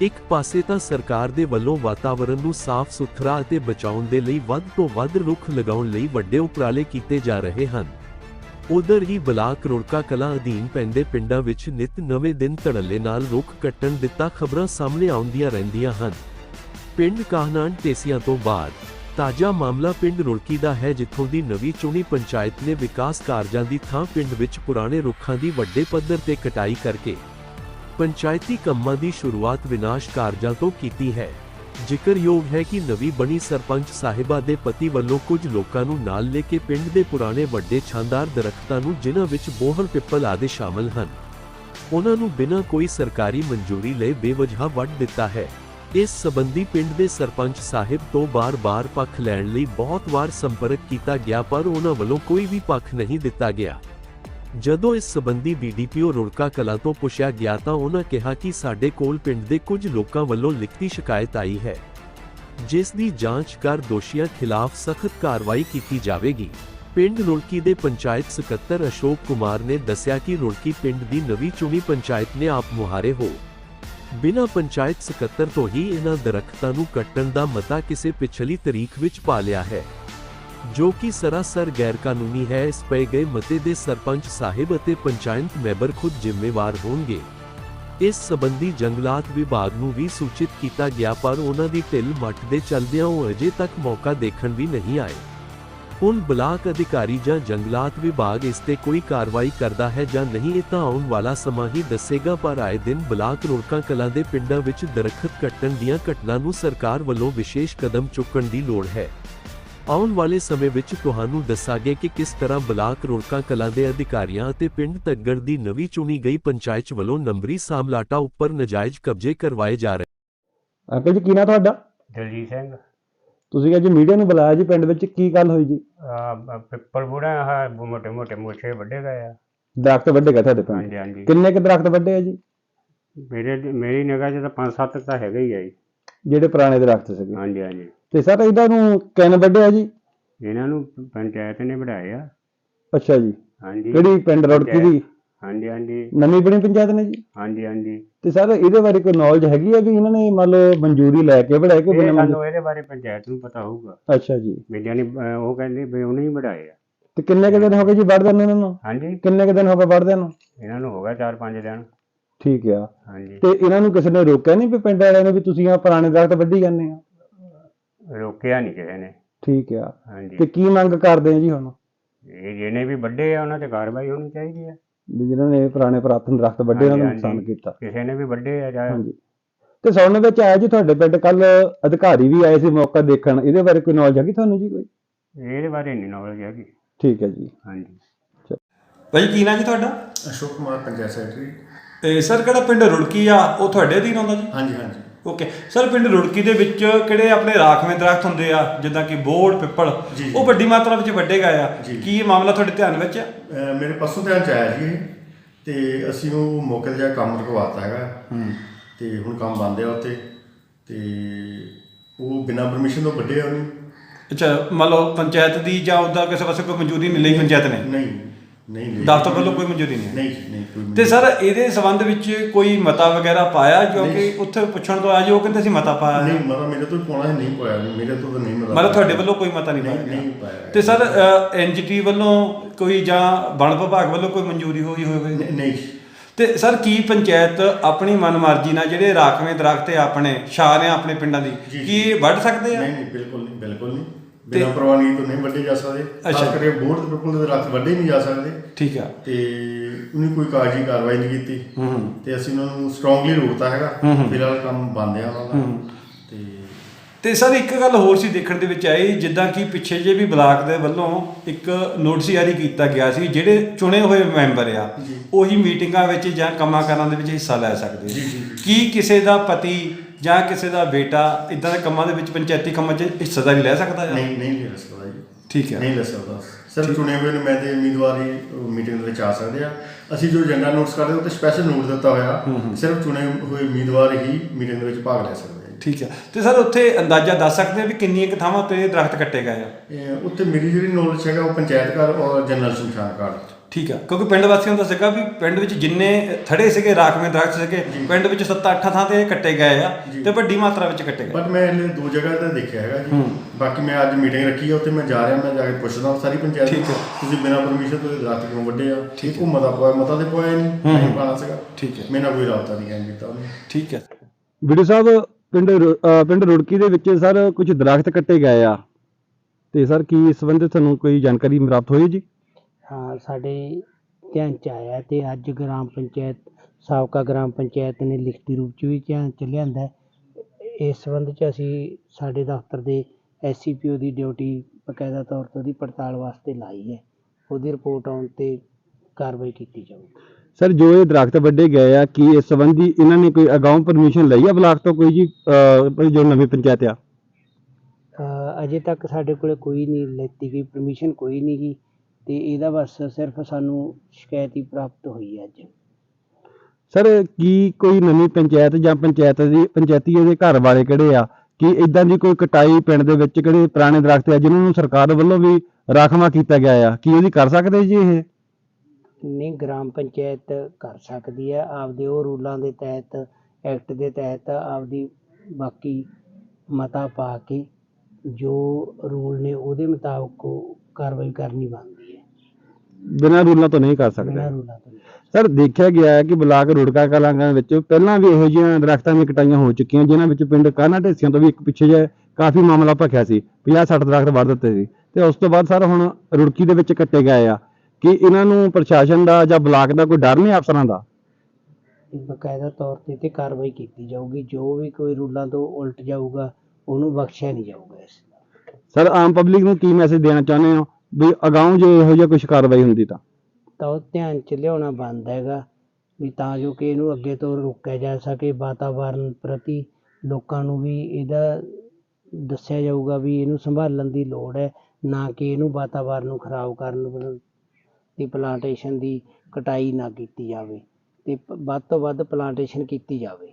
ਇੱਕ ਪਾਸੇ ਤਾਂ ਸਰਕਾਰ ਦੇ ਵੱਲੋਂ ਵਾਤਾਵਰਣ ਨੂੰ ਸਾਫ਼ ਸੁਥਰਾ ਅਤੇ ਬਚਾਉਣ ਦੇ ਲਈ ਵੱਧ ਤੋਂ ਵੱਧ ਰੁੱਖ ਲਗਾਉਣ ਲਈ ਵੱਡੇ ਉਪਰਾਲੇ ਕੀਤੇ ਜਾ ਰਹੇ ਹਨ। ਉਧਰ ਹੀ ਬਲਾਕ ਰੁੜਕਾ ਕਲਾ ਅਧੀਨ ਪੈਂਦੇ ਪਿੰਡਾਂ ਵਿੱਚ ਨਿਤ ਨਵੇਂ ਦਿਨ ਧੜੱਲੇ ਨਾਲ ਰੁੱਖ ਕੱਟਣ ਦਿੱਤਾ ਖਬਰਾਂ ਸਾਹਮਣੇ ਆਉਂਦੀਆਂ ਰਹਿੰਦੀਆਂ ਹਨ। ਪਿੰਡ ਕਾਹਨਾਨ ਟੇਸੀਆਂ ਤੋਂ ਬਾਅਦ ਤਾਜ਼ਾ ਮਾਮਲਾ ਪਿੰਡ ਰੁੜਕੀ ਦਾ ਹੈ ਜਿੱਥੋਂ ਦੀ ਨਵੀਂ ਚੁਣੀ ਪੰਚਾਇਤ ਨੇ ਵਿਕਾਸ ਕਾਰਜਾਂ ਦੀ ਥਾਂ ਪਿੰਡ ਵਿੱਚ ਪੁਰਾਣੇ ਰੁੱਖਾਂ ਦੀ ਵੱਡੇ ਪੱਧਰ ਤੇ ਕਟਾਈ ਕਰਕੇ ਪੰਚਾਇਤੀ ਕੰਮਾਂ ਦੀ ਸ਼ੁਰੂਆਤ ਵਿਨਾਸ਼ ਕਾਰਜਾਂ ਤੋਂ ਕੀਤੀ ਹੈ। ਜ਼ਿਕਰਯੋਗ ਹੈ ਕਿ ਨਵੀਂ ਬਣੀ ਸਰਪੰਚ ਸਾਹਿਬਾ ਦੇ ਪਤੀ ਵੱਲੋਂ ਕੁਝ ਲੋਕਾਂ ਨੂੰ ਨਾਲ ਲੈ ਕੇ ਪਿੰਡ ਦੇ ਪੁਰਾਣੇ ਵੱਡੇ ਛਾਂਦਾਰ ਦਰਖਤਾਂ ਨੂੰ ਜਿਨ੍ਹਾਂ ਵਿੱਚ ਬੋਹਰ ਪਿੱਪਲ ਆਦਿ ਸ਼ਾਮਲ ਹਨ। ਉਹਨਾਂ ਨੂੰ ਬਿਨਾਂ ਕੋਈ ਸਰਕਾਰੀ ਮਨਜ਼ੂਰੀ ਲਏ ਬੇਵਜ੍ਹਾ ਵੱਢ ਦਿੱਤਾ ਹੈ। ਇਸ ਸਬੰਧੀ ਪਿੰਡ ਦੇ ਸਰਪੰਚ ਸਾਹਿਬ ਤੋਂ ਬਾਰ-ਬਾਰ ਪੱਖ ਲੈਣ ਲਈ ਬਹੁਤ ਵਾਰ ਸੰਪਰਕ ਕੀਤਾ ਗਿਆ ਪਰ ਉਹਨਾਂ ਵੱਲੋਂ ਕੋਈ ਵੀ ਪੱਖ ਨਹੀਂ ਦਿੱਤਾ ਗਿਆ। ਜਦੋਂ ਇਸ ਸਬੰਧੀ ਬੀਡੀਪੀਓ ਰੁੜਕਾ ਕਲਾਂ ਤੋਂ ਪੁੱਛਿਆ ਗਿਆ ਤਾਂ ਉਹਨਾਂ ਕਿਹਾ ਕਿ ਸਾਡੇ ਕੋਲ ਪਿੰਡ ਦੇ ਕੁਝ ਲੋਕਾਂ ਵੱਲੋਂ ਲਿਖਤੀ ਸ਼ਿਕਾਇਤ ਆਈ ਹੈ, ਜਿਸ ਦੀ ਜਾਂਚ ਕਰ ਦੋਸ਼ੀਆਂ ਖਿਲਾਫ ਸਖਤ ਕਾਰਵਾਈ ਕੀਤੀ ਜਾਵੇਗੀ। ਪਿੰਡ ਰੁੜਕੀ ਦੇ ਪੰਚਾਇਤ ਸਕੱਤਰ ਅਸ਼ੋਕ ਕੁਮਾਰ ਨੇ ਦੱਸਿਆ ਕਿ ਰੁੜਕੀ ਪਿੰਡ ਦੀ ਨਵੀਂ ਚੁਣੀ ਪੰਚਾਇਤ ਨੇ ਆਪ ਮੁਹਾਰੇ ਹੋ। ਬਿਨਾਂ ਪੰਚਾਇਤ ਸਕੱਤਰ ਤੋਂ ਹੀ ਇਹਨਾਂ ਦਰਖਤਾਂ ਨੂੰ ਕੱਟਣ ਦਾ ਮਤਾ ਕਿਸੇ ਪਿਛਲੀ ਤਰੀਕ ਵਿੱਚ ਪਾ ਲਿਆ ਹੈ। ਜੋ ਕਿ ਸਰਾਸਰ ਗੈਰ ਹੈ, ਇਸ ਪਏ ਗਏ ਮਤੇ ਦੇ ਸਰਪੰਚ ਸਾਹਿਬ ਅਤੇ ਪੰਚਾਇਤ ਮੈਂਬਰ ਖੁਦ ਜ਼ਿੰਮੇਵਾਰ ਹੋਣਗੇ। ਇਸ ਸਬੰਧੀ ਜੰਗਲਾਤ ਵਿਭਾਗ ਨੂੰ ਵੀ ਸੂਚਿਤ ਕੀਤਾ ਗਿਆ, ਪਰ ਉਹਨਾਂ ਦੀ ਢਿੱਲ ਮੱਠ ਦੇ ਚੱਲਦਿਆਂ ਉਹ ਅਜੇ ਤੱਕ ਮੌਕਾ ਦੇਖਣ ਵੀ ਨਹੀਂ ਆਏ। ਹੁਣ ਬਲਾਕ ਅਧਿਕਾਰੀ ਜਾਂ ਜੰਗਲਾਤ ਵਿਭਾਗ ਇਸ ਤੇ ਕੋਈ ਕਾਰਵਾਈ ਕਰਦਾ ਹੈ ਜਾਂ ਨਹੀਂ, ਇਹ ਤਾਂ ਆਉਣ ਵਾਲਾ ਸਮਾਂ ਹੀ ਦੱਸੇਗਾ, ਪਰ ਆਏ ਦਿਨ ਬਲਾਕ ਰੋੜਕਾਂ ਕਲਾਂ ਦੇ ਪਿੰਡਾਂ ਵਿੱਚ ਦਰਖਤ ਕੱਟਣ ਦੀਆਂ ਘਟਨਾ ਨੂੰ ਸਰਕਾਰ ਵੱਲੋਂ ਵਿਸ਼ੇਸ਼ ਕਦਮ ਚੁੱਕਣ ਦੀ ਲੋੜ ਹੈ। ਆਉਣ ਵਾਲੇ ਸਮੇਂ ਵਿੱਚ ਤੁਹਾਨੂੰ ਦੱਸਾਂਗੇ ਕਿ ਕਿਸ ਤਰ੍ਹਾਂ ਬਲਾਕ ਰੋੜਕਾ ਕਲਾਂ ਦੇ ਅਧਿਕਾਰੀਆਂ ਅਤੇ ਪਿੰਡ ਤੱਗੜ ਦੀ ਨਵੀਂ ਚੁਣੀ ਗਈ ਪੰਚਾਇਤ ਵੱਲੋਂ ਨੰਬਰੀ ਸਾਮਲਾਟਾ ਉੱਪਰ ਨਜਾਇਜ਼ ਕਬਜ਼ੇ ਕਰਵਾਏ ਜਾ ਰਹੇ ਅੰਕਲ ਜੀ ਕੀ ਨਾਂ ਤੁਹਾਡਾ? ਦਲਜੀਤ ਸਿੰਘ। ਤੁਸੀਂ ਅੱਜ ਮੀਡੀਆ ਨੂੰ ਬੁਲਾਇਆ ਜੀ ਪਿੰਡ ਵਿੱਚ ਕੀ ਗੱਲ ਹੋਈ ਜੀ? ਆ ਪਿੱਪਲ ਬੁੜਾ ਆ ਮੋਟੇ ਮੋਟੇ ਮੋਛੇ ਵੱਡੇ ਗਏ ਆ। ਦਰਖਤ ਵੱਡੇ ਗਏ ਤੁਹਾਡੇ ਪਿੰਡ? ਹਾਂਜੀ ਹਾਂਜੀ। ਕਿੰਨੇ ਕੁ ਦਰਖਤ ਵੱਡੇ ਆ ਜੀ? ਮੇਰੇ ਮੇਰੀ ਨਿਗਾਹ 'ਚ ਤਾਂ ਪੰਜ ਸੱਤ ਤਾਂ ਹੈਗੇ ਹੀ ਆ ਜੀ। ਜਿਹੜੇ ਪੁਰਾਣੇ ਦਰਖਤ ਸੀਗੇ। ਹਾਂਜੀ ਹਾਂਜੀ। ਤੇ ਸਰ ਇਹਨਾਂ ਨੂੰ ਕਿੰਨ ਵੱਡੇ ਆ ਜੀ? ਇਹਨਾਂ ਨੂੰ ਪੰਚਾਇਤ ਨੇ ਵਧਾਏ ਆ ਅੱਛਾ ਜੀ। ਹਾਂਜੀ। ਕਿਹੜੀ ਪਿੰਡ ਰੁੜਕੀ ਦੀ? ਹਾਂਜੀ ਹਾਂਜੀ। ਨਵੀਂ ਬਣੀ ਪੰਚਾਇਤ ਨੇ ਜੀ? ਹਾਂਜੀ ਹਾਂਜੀ। ਤੇ ਸਰ ਇਹਦੇ ਬਾਰੇ ਕੋਈ ਨੌਲੇਜ ਹੈਗੀ ਹੈ ਵੀ ਇਹਨਾਂ ਨੇ ਮੰਨ ਲਓ ਮਨਜ਼ੂਰੀ ਲੈ ਕੇ ਵਧਾਏ ਕਿ ਇਹ ਬਿਨਾਂ ਮਨਜ਼ੂਰੀ? ਸਾਨੂੰ ਇਹਦੇ ਬਾਰੇ ਪੰਚਾਇਤ ਨੂੰ ਪਤਾ ਹੋਊਗਾ। ਅੱਛਾ ਜੀ। ਮੀਡੀਆ ਨੇ ਅਹ, ਉਹ ਕਹਿੰਦੇ ਵੀ ਉਹਨੇ ਹੀ ਆ। ਤੇ ਕਿੰਨੇ ਕੁ ਦਿਨ ਹੋ ਗਏ ਜੀ ਵੱਢਦੇ ਨੂੰ ਇਹਨਾਂ ਨੂੰ? ਹਾਂਜੀ। ਕਿੰਨੇ ਕੁ ਦਿਨ ਹੋ ਗਏ ਵੱਢਦੇ ਨੂੰ? ਇਹਨਾਂ ਨੂੰ ਹੋ ਗਿਆ 4-5 ਦਿਨ। ਠੀਕ ਆ। ਹਾਂਜੀ। ਤੇ ਇਹਨਾਂ ਨੂੰ ਕਿਸੇ ਨੇ ਰੋਕਿਆ ਨਹੀਂ ਵੀ ਪਿੰਡ ਵਾਲਿਆਂ ਨੇ ਵੀ ਤੁਸੀਂ ਆ ਪੁਰਾਣੇ ਦਰਖਤ ਵੱਢੀ ਜਾਂਦੇ ਆ ਰੋਕਿਆ ਨਹੀਂ ਕਿਸੇ ਨੇ। ਠੀਕ ਆ। ਹਾਂਜੀ। ਤੇ ਕੀ ਮੰਗ ਕਰਦੇ ਆ ਜੀ ਹੁਣ? ਇਹ ਜਿਹਨੇ ਵੀ ਵੱਡੇ ਆ ਉਹਨਾਂ ਤੇ ਕਾਰਵਾਈ ਹੋਣੀ ਚਾਹੀਦੀ ਆ। ਵੀ ਜਿਨ੍ਹਾਂ ਨੇ ਪੁਰਾਣੇ ਪੁਰਾਤਨ ਦਰਖਤ ਵੱਡੇ ਉਹਨਾਂ ਨੂੰ ਹਾਂਜੀ, ਨੁਕਸਾਨ ਹਾਂਜੀ। ਕੀਤਾ। ਕਿਸੇ ਨੇ ਵੀ ਵੱਡੇ ਆ ਜਾਂ ਹਾਂਜੀ। ਤੇ ਸੁਣਨ ਵਿੱਚ ਆਇਆ ਜੀ ਤੁਹਾਡੇ ਪਿੰਡ ਕੱਲ ਅਧਿਕਾਰੀ ਵੀ ਆਏ ਸੀ ਮੌਕਾ ਦੇਖਣ। ਇਹਦੇ ਬਾਰੇ ਕੋਈ ਨੌਲੇਜ ਹੈਗੀ ਤੁਹਾਨੂੰ ਜੀ ਕੋਈ? ਇਹਦੇ ਬਾਰੇ ਨਹੀਂ ਨੌਲੇਜ ਹੈਗੀ। ਠੀਕ ਹੈ ਜੀ। ਹਾਂਜੀ। ਭਾਈ ਕੀ ਨਾਂ ਜੀ ਤੁਹਾਡਾ? ਅਸ਼ੋਕ ਕੁਮਾਰ ਪੰਚਾਇਤ ਸੈਕਟਰੀ। ਤੇ ਸਰ ਕਿਹੜਾ ਪਿੰਡ ਰੁੜਕੀ ਆ? ਉਹ ਤੁਹਾਡੇ ਅਧੀਨ ਆਉਂਦਾ ਜੀ? ਹਾਂਜੀ ਹਾਂਜੀ। ਓਕੇ ਸਰ ਪਿੰਡ ਰੁੜਕੀ ਦੇ ਵਿੱਚ ਕਿਹੜੇ ਆਪਣੇ ਰਾਖਵੇਂ ਦਰਖਤ ਹੁੰਦੇ ਆ? ਜਿੱਦਾਂ ਕਿ ਬੋੜ ਪਿੱਪਲ। ਉਹ ਵੱਡੀ ਮਾਤਰਾ ਵਿੱਚ ਵੱਡੇ ਗਏ ਆ। ਕੀ ਇਹ ਮਾਮਲਾ ਤੁਹਾਡੇ ਧਿਆਨ ਵਿੱਚ ਆ? ਮੇਰੇ ਪਾਸੋਂ ਧਿਆਨ ਚ ਆਇਆ ਜੀ ਇਹ ਤੇ ਅਸੀਂ ਉਹ ਮੌਕੇ ਤੇ ਜਾ ਕੰਮ ਰੁਕਵਾਤਾ ਹੈਗਾ। ਤੇ ਹੁਣ ਕੰਮ ਬੰਦ ਆ ਉੱਥੇ। ਤੇ ਉਹ ਬਿਨਾਂ ਪਰਮਿਸ਼ਨ ਤੋਂ ਵੱਡੇ ਆ ਉਹਨੇ। ਅੱਛਾ ਮੰਨ ਲਓ ਪੰਚਾਇਤ ਦੀ ਜਾਂ ਉਹਦਾ ਕਿਸੇ ਪਾਸੇ ਕੋਈ ਮਨਜ਼ੂਰੀ ਨਹੀਂ ਲਈ ਪੰਚਾਇਤ ਨੇ? ਨਹੀਂ। ਨਹੀਂ ਨਹੀਂ। ਦਫ਼ਤਰ ਵੱਲੋਂ ਕੋਈ ਮਨਜ਼ੂਰੀ ਨਹੀਂ ਨਹੀਂ ਨਹੀਂ ਕੋਈ ਤੇ ਸਰ ਇਹਦੇ ਸੰਬੰਧ ਵਿੱਚ ਕੋਈ ਮਤਾ ਵਗੈਰਾ ਪਾਇਆ? ਜੋ ਕਿ ਨਹੀਂ। ਉੱਥੇ ਪੁੱਛਣ ਤੋਂ ਆਇਆ ਜੀ ਉਹ ਕਹਿੰਦੇ ਸੀ ਮਤਾ ਪਾਇਆ। ਨਹੀਂ ਮਤਲਬ ਮੇਰੇ ਤੋਂ ਪਾਉਣਾ ਨਹੀਂ ਪਾਇਆ ਮੇਰੇ ਤੋਂ ਤਾਂ ਨਹੀਂ ਮਤਲਬ ਮਤਲਬ ਤੁਹਾਡੇ ਵੱਲੋਂ ਕੋਈ ਮਤਾ ਨਹੀਂ ਪਾਇਆ। ਨਹੀਂ। ਪਾਇਆ ਤੇ ਸਰ ਐਨਜੀਟੀ ਵੱਲੋਂ ਕੋਈ ਜਾਂ ਵਣ ਵਿਭਾਗ ਵੱਲੋਂ ਕੋਈ ਮਨਜ਼ੂਰੀ ਹੋਈ ਹੋਵੇ? ਨਹੀਂ- ਨਹੀਂ ਤੇ ਸਰ ਕੀ ਪੰਚਾਇਤ ਆਪਣੀ ਮਨਮਰਜ਼ੀ ਨਾਲ ਜਿਹੜੇ ਰਾਖਵੇਂ ਦਰਖਤ ਆਪਣੇ ਸ਼ਾਹ ਨੇ ਆਪਣੇ ਪਿੰਡਾਂ ਦੀ ਕੀ ਵੱਢ ਸਕਦੇ ਆ? ਨਹੀਂ ਨਹੀਂ ਬਿਲਕੁਲ ਨਹੀਂ ਬਿਲਕੁਲ ਨਹੀਂ। ਬਿਨਾਂ ਪ੍ਰਵਾਨਗੀ ਤੋਂ ਨਹੀਂ ਵੱਡੇ ਜਾ ਸਕਦੇ। ਅੱਛਾ। ਖਾਸ ਕਰਕੇ ਬੋਰਡ ਦੇ ਬਿਲਕੁਲ ਦੇ ਦਰਖਤ ਵੱਡੇ ਨਹੀਂ ਜਾ ਸਕਦੇ। ਠੀਕ ਆ। ਤੇ ਉਹਨੇ ਕੋਈ ਕਾਰਜੀ ਕਾਰਵਾਈ ਨਹੀਂ ਕੀਤੀ। ਹੂੰ ਤੇ ਅਸੀਂ ਉਹਨਾਂ ਨੂੰ ਸਟਰੋਂਗਲੀ ਰੋਕਤਾ ਹੈਗਾ। ਫਿਲਹਾਲ ਕੰਮ ਬੰਦ ਆ ਉਹਨਾਂ ਦਾ। ਤੇ ਤੇ ਸਰ ਇੱਕ ਗੱਲ ਹੋਰ ਸੀ ਦੇਖਣ ਦੇ ਵਿੱਚ ਆਈ ਜਿੱਦਾਂ ਕਿ ਪਿੱਛੇ ਜੇ ਵੀ ਬਲਾਕ ਦੇ ਵੱਲੋਂ ਇੱਕ ਨੋਟਿਸ ਜਾਰੀ ਕੀਤਾ ਗਿਆ ਸੀ ਜਿਹੜੇ ਚੁਣੇ ਹੋਏ ਮੈਂਬਰ ਆ ਉਹੀ ਮੀਟਿੰਗਾਂ ਵਿੱਚ ਜਾਂ ਕੰਮਾਂ ਕਾਰਾਂ ਦੇ ਵਿੱਚ ਹਿੱਸਾ ਲੈ ਸਕਦੇ ਜੀ, ਜੀ, ਕੀ ਕਿਸੇ ਦਾ ਪਤੀ ਜਾਂ ਕਿਸੇ ਦਾ ਬੇਟਾ ਇਦਾਂ ਦੇ ਕੰਮਾਂ ਦੇ ਵਿੱਚ ਪੰਚਾਇਤੀ ਕੰਮਾਂ 'ਚ ਹਿੱਸੇਦਾਰੀ ਲੈ ਸਕਦਾ ਆ? ਨਹੀਂ ਨਹੀਂ ਲੈ ਸਕਦਾ ਜੀ। ਠੀਕ ਹੈ ਨਹੀਂ ਲੈ ਸਕਦਾ। ਸਿਰਫ ਚੁਣੇ ਹੋਏ ਨੇ ਮੈਂ ਤੇ ਉਮੀਦਵਾਰ ਮੀਟਿੰਗ ਦੇ ਵਿੱਚ ਆ ਸਕਦੇ ਆ। ਅਸੀਂ ਜੋ ਏਜੰਡਾ ਨੋਟਸ ਕਰਦੇ ਉਹ ਤੇ ਸਪੈਸ਼ਲ ਨੋਟ ਦਿੱਤਾ ਹੋਇਆ। ਸਿਰਫ ਚੁਣੇ ਹੋਏ ਉਮੀਦਵਾਰ ਹੀ ਮੀਟਿੰਗ ਦੇ ਵਿੱਚ ਭਾਗ ਲੈ ਸਕਦੇ ਠੀਕ ਹੈ। ਤੇ ਸਰ ਉੱਥੇ ਅੰਦਾਜ਼ਾ ਦੱਸ ਸਕਦੇ ਆ ਵੀ ਕਿੰਨੀਆਂ ਕੁ ਥਾਵਾਂ ਤੇ ਇਹ ਦਰਖਤ ਕੱਟੇ ਗਏ ਆ? ਇਹ ਉੱਥੇ ਮੇਰੀ ਜਿਹੜੀ ਨੌਲੇਜ ਹੈਗਾ ਉਹ ਪੰਚਾਇਤ ਘਰ ਔਰ ਜਨਰਲ ਸ਼ਮਸ਼ਾਨ ਘਾਟ ਠੀਕ ਆ। ਕਿਉਂਕਿ ਪਿੰਡ ਵਾਸੀਆਂ ਦਾ ਸੀਗਾ ਵੀ ਪਿੰਡ ਵਿੱਚ ਜਿੰਨੇ ਥੜੇ ਸੀਗੇ ਰਾਖਵੇਂ ਦਰਖਤ ਸੀਗੇ ਪਿੰਡ ਵਿੱਚ 7-8 ਥਾਂ ਤੇ ਇਹ ਕੱਟੇ ਗਏ ਆ ਤੇ ਵੱਡੀ ਮਾਤਰਾ ਵਿੱਚ ਕੱਟੇ ਗਏ। ਬਟ ਮੈਂ ਇਹਨੇ ਦੋ ਜਗ੍ਹਾ ਤੇ ਦੇਖਿਆ ਹੈਗਾ ਜੀ। ਬਾਕੀ ਮੈਂ ਅੱਜ ਮੀਟਿੰਗ ਰੱਖੀ ਆ ਉੱਥੇ ਮੈਂ ਜਾ ਰਿਹਾ ਮੈਂ ਜਾ ਕੇ ਪੁੱਛਦਾ ਸਾਰੀ ਪੰਚਾਇਤ ਠੀਕ ਹੈ। ਤੁਸੀਂ ਬਿਨਾਂ ਪਰਮਿਸ਼ਨ ਤੋਂ ਇਹ ਦਰਖਤ ਕਿਉਂ ਵੱਡੇ ਆ? ਉਹ ਮਤਾ ਪਾਇਆ ਮਤਾ ਤੇ ਪਾਇਆ ਨਹੀਂ ਨਹੀਂ ਪਾਣਾ ਸੀਗਾ। ਠੀਕ ਹੈ। ਮੇਰੇ ਨਾਲ ਕੋਈ ਰਾਬਤਾ ਨਹੀਂ ਕਾਇਮ ਕੀਤਾ ਉਹਨੇ। ਠੀਕ ਹੈ ਵੀਡੀਓ ਸਾਹਿਬ ਪਿੰਡ ਰੁ- ਅਹ ਪਿੰਡ ਰੁੜਕੀ ਦੇ ਵਿੱਚ ਸਰ ਕੁਝ ਦਰਖਤ ਕੱਟੇ ਗਏ ਆ। ਤੇ ਸਰ ਕੀ ਇਸ ਸੰਬੰਧੀ ਤੁਹਾਨੂੰ ਕੋਈ ਜਾਣਕਾਰੀ ਪ੍ਰਾਪਤ ਹੋਈ ਜੀ? ਹਾਂ, ਸਾਡੇ ਧਿਆਨ ਚ ਆਇਆ ਤੇ ਅੱਜ ਗ੍ਰਾਮ ਪੰਚਾਇਤ, ਸਾਬਕਾ ਗ੍ਰਾਮ ਪੰਚਾਇਤ ਨੇ ਲਿਖਤੀ ਰੂਪ ਚ ਵੀ ਧਿਆਨ ਚ ਲਿਆਂਦਾ ਹੈ। ਇਸ ਸੰਬੰਧ ਚ ਅਸੀਂ ਸਾਡੇ ਦਫ਼ਤਰ ਦੇ ਐਸਸੀਪੀਓ ਦੀ ਡਿਊਟੀ ਬਕਾਇਦਾ ਤੌਰ ਤੇ ਉਹਦੀ ਪੜਤਾਲ ਵਾਸਤੇ ਲਾਈ ਹੈ। ਉਹਦੀ ਰਿਪੋਰਟ ਆਉਣ ਤੇ ਕਾਰਵਾਈ ਕੀਤੀ ਜਾਊਗੀ। ਸਰ ਜੋ ਇਹ ਦਰਖਤ ਵੱਡੇ ਗਏ ਆ ਕੀ ਇਸ ਸੰਬੰਧੀ ਇਹਨਾਂ ਨੇ ਕੋਈ ਅਗਾਊਂ ਪਰਮਿਸ਼ਨ ਲਈ ਆ ਬਲਾਕ ਤੋਂ ਕੋਈ ਜੀ ਅਹ, ਜੋ ਨਵੀਂ ਪੰਚਾਇਤ ਆ? ਅਜੇ ਤੱਕ ਸਾਡੇ ਕੋਲੇ ਕੋਈ ਨਹੀਂ ਲੈਤੀ ਗਈ ਪਰਮਿਸ਼ਨ ਕੋਈ ਨਹੀਂ ਗੀ ਤੇ ਇਹਦਾ ਬਸ ਸਿਰਫ ਸਾਨੂੰ ਸ਼ਿਕਾਇਤ ਹੀ ਪ੍ਰਾਪਤ ਹੋਈ ਹੈ ਅੱਜ। ਸਰ ਕੀ ਕੋਈ ਨਵੀਂ ਪੰਚਾਇਤ ਜਾਂ ਪੰਚਾਇਤ ਦੀ ਪੰਚਾਇਤੀ ਦੇ ਘਰ ਵਾਲੇ ਕਿਹੜੇ ਆ? ਕੀ ਇਦਾਂ ਦੀ ਕੋਈ ਕਟਾਈ ਪਿੰਡ ਦੇ ਵਿੱਚ ਕਿਹੜੇ ਪੁਰਾਣੇ ਦਰਖਤ ਆ ਜਿਨ੍ਹਾਂ ਨੂੰ ਸਰਕਾਰ ਵੱਲੋਂ ਵੀ ਰਾਖਵਾਂ ਕੀਤਾ ਗਿਆ ਆ? ਕੀ ਉਹਦੀ ਕਰ ਸਕਦੇ ਜੀ ਇਹ? ਨਹੀਂ ਗ੍ਰਾਮ ਪੰਚਾਇਤ ਕਰ ਸਕਦੀ ਹੈ? ਆਪਦੇ ਉਹ ਰੂਲਾਂ ਦੇ ਤਹਿਤ ਐਕਟ ਦੇ ਤਹਿਤ ਆਪਦੀ ਬਾਕੀ ਮਤਾ ਪਾ ਕੇ ਜੋ ਰੂਲ ਨੇ ਉਹਦੇ ਮੁਤਾਬਕ ਉਹ ਕਾਰਵਾਈ ਕਰਨੀ ਬਣਦੀ ਹੈ। ਬਿਨਾਂ ਰੂਲਾਂ ਤੋਂ ਨਹੀਂ ਕਰ ਸਕਦੇ। ਬਿਨਾਂ ਰੂਲਾਂ ਤੋਂ। ਸਰ ਦੇਖਿਆ ਗਿਆ ਹੈ ਕਿ ਬਲਾਕ ਰੁੜਕਾ ਕਲਾਂਗਾ ਵਿੱਚ ਪਹਿਲਾਂ ਵੀ ਇਹੋ ਜਿਹੀਆਂ ਦਰਖਤਾਂ ਦੀਆਂ ਕਟਾਈਆਂ ਹੋ ਚੁੱਕੀਆਂ ਜਿਨ੍ਹਾਂ ਵਿੱਚ ਪਿੰਡ ਕਾਨਾ ਢੇਸੀਆਂ ਤੋਂ ਵੀ ਇੱਕ ਪਿੱਛੇ ਜੇ ਕਾਫੀ ਮਾਮਲਾ ਭਖਿਆ ਸੀ 50 60 ਦਰਖਤ ਵੱਢ ਦਿੱਤੇ ਸੀ। ਤੇ ਉਸ ਤੋਂ ਬਾਅਦ ਸਰ ਹੁਣ ਰੁੜਕੀ ਦੇ ਵਿੱਚ ਕੱਟੇ ਗਏ ਆ। ਕਿ ਇਹਨਾਂ ਨੂੰ ਪ੍ਰਸ਼ਾਸਨ ਦਾ ਜਾਂ ਬਲਾਕ ਦਾ ਕੋਈ ਡਰ ਨਹੀਂ ਅਫਸਰਾਂ ਦਾ? ਬਕਾਇਦਾ ਤੌਰ ਤੇ ਤੇ ਕਾਰਵਾਈ ਕੀਤੀ ਜਾਊਗੀ ਜੋ ਵੀ ਕੋਈ ਰੂਲਾਂ ਤੋਂ ਉਲਟ ਜਾਊਗਾ ਉਹਨੂੰ ਬਖਸ਼ਿਆ ਨਹੀਂ ਜਾਊਗਾ ਇਸ ਸਰ ਆਮ ਪਬਲਿਕ ਨੂੰ ਕੀ ਮੈਸੇਜ ਦੇਣਾ ਚਾਹੁੰਦੇ ਹੋ? ਵੀ ਅਗਾਊਂ ਜੇ ਇਹੋ ਜਿਹਾ ਕੁਝ ਕਾਰਵਾਈ ਹੁੰਦੀ ਤਾਂ। ਤਾਂ ਉਹ ਧਿਆਨ ਚ ਲਿਆਉਣਾ ਬਣਦਾ ਹੈਗਾ ਵੀ ਤਾਂ ਜੋ ਕਿ ਇਹਨੂੰ ਅੱਗੇ ਤੋਂ ਰੋਕਿਆ ਜਾ ਸਕੇ ਵਾਤਾਵਰਨ ਪ੍ਰਤੀ ਲੋਕਾਂ ਨੂੰ ਵੀ ਇਹਦਾ ਦੱਸਿਆ ਜਾਊਗਾ ਵੀ ਇਹਨੂੰ ਸੰਭਾਲਣ ਦੀ ਲੋੜ ਹੈ ਨਾ ਕਿ ਇਹਨੂੰ ਵਾਤਾਵਰਨ ਨੂੰ ਖਰਾਬ ਕਰਨ ਅਤੇ ਪਲਾਂਟੇਸ਼ਨ ਦੀ ਕਟਾਈ ਨਾ ਕੀਤੀ ਜਾਵੇ ਅਤੇ ਪ- ਵੱਧ ਤੋਂ ਵੱਧ ਪਲਾਂਟੇਸ਼ਨ ਕੀਤੀ ਜਾਵੇ।